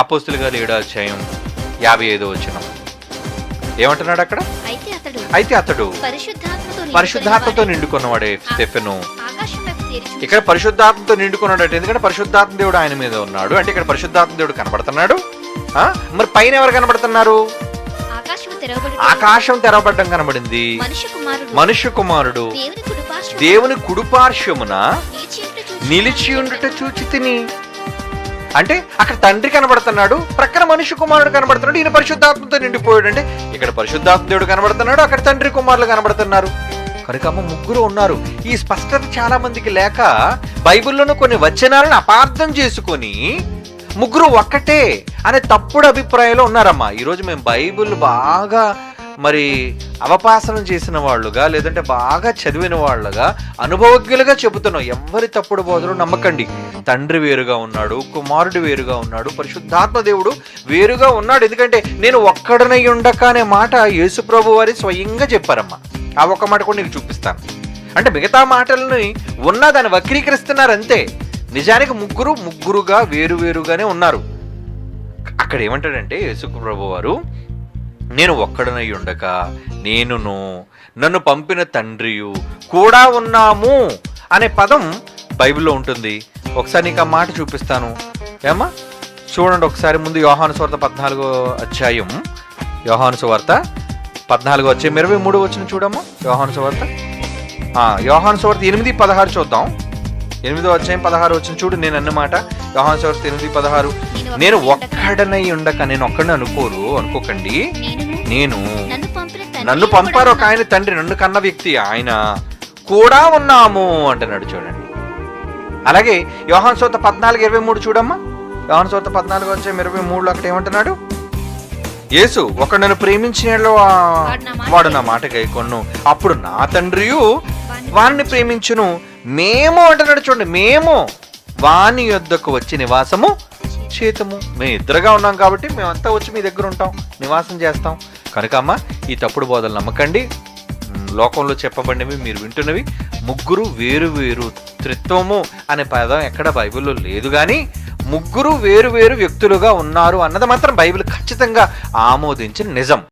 అపోస్తులు గారు ఏడో అధ్యాయం యాభై ఐదో వచ్చిన ఏమంటున్నాడు అక్కడ? అయితే అతడు పరిశుద్ధాత్మతో నిండుకున్నవాడే స్టెఫెను. ఇక్కడ పరిశుద్ధాత్మతో నిండుకున్నాడు అంటే ఎందుకంటే పరిశుద్ధాత్మ దేవుడు ఆయన మీద ఉన్నాడు. అంటే ఇక్కడ పరిశుద్ధాత్మ దేవుడు కనబడుతున్నాడు? మరి పైన ఎవరు కనబడుతున్నారు? ఆకాశం తెరవబడి ఆకాశం తెరవబడ్డం కనబడింది. మనుష్య కుమారుడు. దేవుని కుడిపార్శ్వమున నిలిచి ఉండుట చూచి తిని. అంటే అక్కడ తండ్రి కనబడుతున్నాడు ప్రక్కన మనిషి కుమారుడు కనబడుతున్నాడు ఈయన పరిశుద్ధాత్మతో నిండిపోయాడు అంటే ఇక్కడ పరిశుద్ధాత్మదేవుడు కనబడుతున్నాడు అక్కడ తండ్రి కుమారులు కనబడుతున్నారు. కనుక అమ్మ ముగ్గురు ఉన్నారు. ఈ స్పష్టత చాలా మందికి లేక బైబిల్లోనూ కొన్ని వచనాలను అపార్థం చేసుకొని ముగ్గురు ఒక్కటే అనే తప్పుడు అభిప్రాయంలో ఉన్నారమ్మా. ఈరోజు మేము బైబిల్ బాగా మరి అవపాసనం చేసిన వాళ్ళుగా లేదంటే బాగా చదివిన వాళ్ళుగా అనుభవజ్ఞులుగా చెబుతున్నాం ఎవరి తప్పుడు బోధలు నమ్మకండి. తండ్రి వేరుగా ఉన్నాడు కుమారుడు వేరుగా ఉన్నాడు పరిశుద్ధాత్మ దేవుడు వేరుగా ఉన్నాడు. ఎందుకంటే నేను ఒక్కడనే ఉండక అనే మాట యేసుప్రభు వారి స్వయంగా చెప్పారమ్మా. ఆ ఒక్క మాట కూడా నీకు చూపిస్తాను. అంటే మిగతా మాటలని ఉన్నా దాన్ని వక్రీకరిస్తున్నారు అంతే నిజానికి ముగ్గురు ముగ్గురుగా వేరు వేరుగానే ఉన్నారు. అక్కడ ఏమంటాడంటే యేసుప్రభు వారు నేను ఒక్కడనై ఉండక నేనును నన్ను పంపిన తండ్రియు కూడా ఉన్నాము అనే పదం బైబిల్లో ఉంటుంది. ఒకసారి నీకు ఆ మాట చూపిస్తాను. ఏమా చూడండి ఒకసారి ముందు యోహాను సువార్త పద్నాలుగో అధ్యాయం. యోహాను సువార్త పద్నాలుగో అధ్యాయం ఇరవై మూడు వచ్చిన చూడమ్మా. యోహాను సువార్త. యోహాను సువార్త ఎనిమిది పదహారు చూద్దాం. ఎనిమిదో అధ్యాయం పదహారు వచ్చిన చూడు నేను అన్నమాట యోహాను సువార్త ఎనిమిది పదహారు. నేను ఒక్కడనై ఉండక నేను ఒక్కడని అనుకోరు అనుకోకండి. నేను నన్ను పంపారు ఒక ఆయన తండ్రి నన్ను కన్న వ్యక్తి ఆయన కూడా ఉన్నాము అంటున్నాడు చూడండి. అలాగే యోహాన్ సోత పద్నాలుగు ఇరవై మూడు చూడమ్మా. యోహాన్ సోత పద్నాలుగు వచ్చే ఇరవై మూడులో అక్కడ ఏమంటున్నాడు? యేసు ఒక నన్ను ప్రేమించిన వాడు నా మాట గైకొన్ను అప్పుడు నా తండ్రియు వారిని ప్రేమించును. మేము అంటున్నాడు చూడండి మేము వాని యొద్దకు వచ్చి నివాసము చేతము. మేము ఇద్దరుగా ఉన్నాం కాబట్టి మేమంతా వచ్చి మీ దగ్గర ఉంటాం నివాసం చేస్తాం. కనుక అమ్మ ఈ తప్పుడు బోధలు నమ్మకండి. లోకంలో చెప్పబడినవి మీరు వింటున్నవి ముగ్గురు వేరు వేరు త్రిత్వము అనే పదం ఎక్కడ బైబిల్లో లేదు కానీ ముగ్గురు వేరు వేరు వ్యక్తులుగా ఉన్నారు అన్నది మాత్రం బైబిల్ ఖచ్చితంగా ఆమోదించిన నిజం.